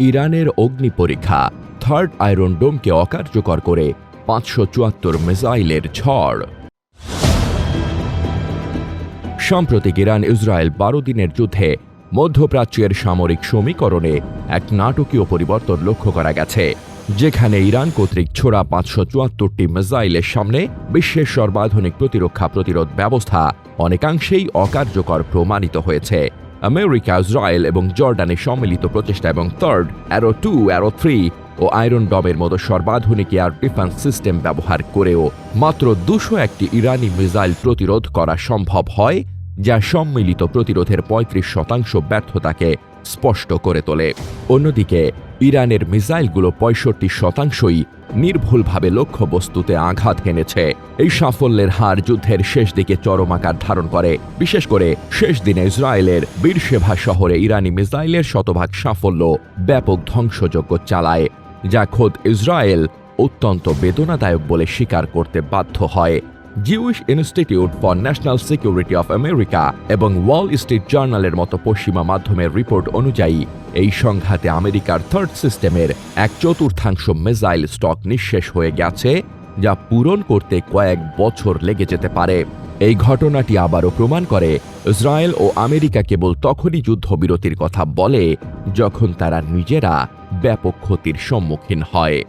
ইরানের অগ্নি পরীক্ষা, third iron ডোমকে অকার্যকর করে পাঁচশো চুয়াত্তর মিসাইলের ঝড়। সাম্প্রতিক ইরান ইসরায়েল বারো দিনের যুদ্ধে মধ্যপ্রাচ্যের সামরিক সমীকরণে এক নাটকীয় পরিবর্তন লক্ষ্য করা গেছে, যেখানে ইরান কর্তৃক ছোড়া পাঁচশো চুয়াত্তরটি মিসাইলের সামনে বিশ্বের সর্বাধুনিক প্রতিরক্ষা প্রতিরোধ ব্যবস্থা অনেকাংশেই অকার্যকর প্রমাণিত হয়েছে। আমেরিকা ইসরায়েল এবং জর্ডানের সম্মিলিত প্রচেষ্টা এবং third arrow two arrow three ও আয়রন ডমের মতো সর্বাধুনিক এয়ার ডিফেন্স সিস্টেম ব্যবহার করেও মাত্র দুশো একটি ইরানি মিসাইল প্রতিরোধ করা সম্ভব হয়, যা সম্মিলিত প্রতিরোধের পঁয়ত্রিশ শতাংশ ব্যর্থতাকে স্পষ্ট করে তোলে। অন্যদিকে, ইরানের মিসাইলগুলো পঁয়ষট্টি শতাংশই নির্ভুলভাবে লক্ষ্যবস্তুতে আঘাত হেনেছে এই সাফল্যের হার যুদ্ধের শেষ দিকে চরম আকার ধারণ করে। বিশেষ করে শেষ দিনে ইসরায়েলের বীরসেভা শহরে ইরানি মিসাইলের শতভাগ সাফল্য ব্যাপক ধ্বংসযজ্ঞ চালায়, যা খোদ ইসরায়েল অত্যন্ত বেদনাদায়ক বলে স্বীকার করতে বাধ্য হয়। Jewish institute for national security of America এবং ওয়াল স্ট্রিট জার্নালের মতো পশ্চিমা মাধ্যমের রিপোর্ট অনুযায়ী, এই সংঘাতে আমেরিকার থার্ড সিস্টেমের এক চতুর্থাংশ মিসাইল স্টক নিঃশেষ হয়ে গেছে। যা পূরণ করতে কয়েক বছর লেগে যেতে পারে। এই ঘটনাটি আবারও প্রমাণ করে, ইসরায়েল ও আমেরিকা কেবল তখনই যুদ্ধবিরতির কথা বলে, যখন তারা নিজেরা ব্যাপক ক্ষতির সম্মুখীন হয়।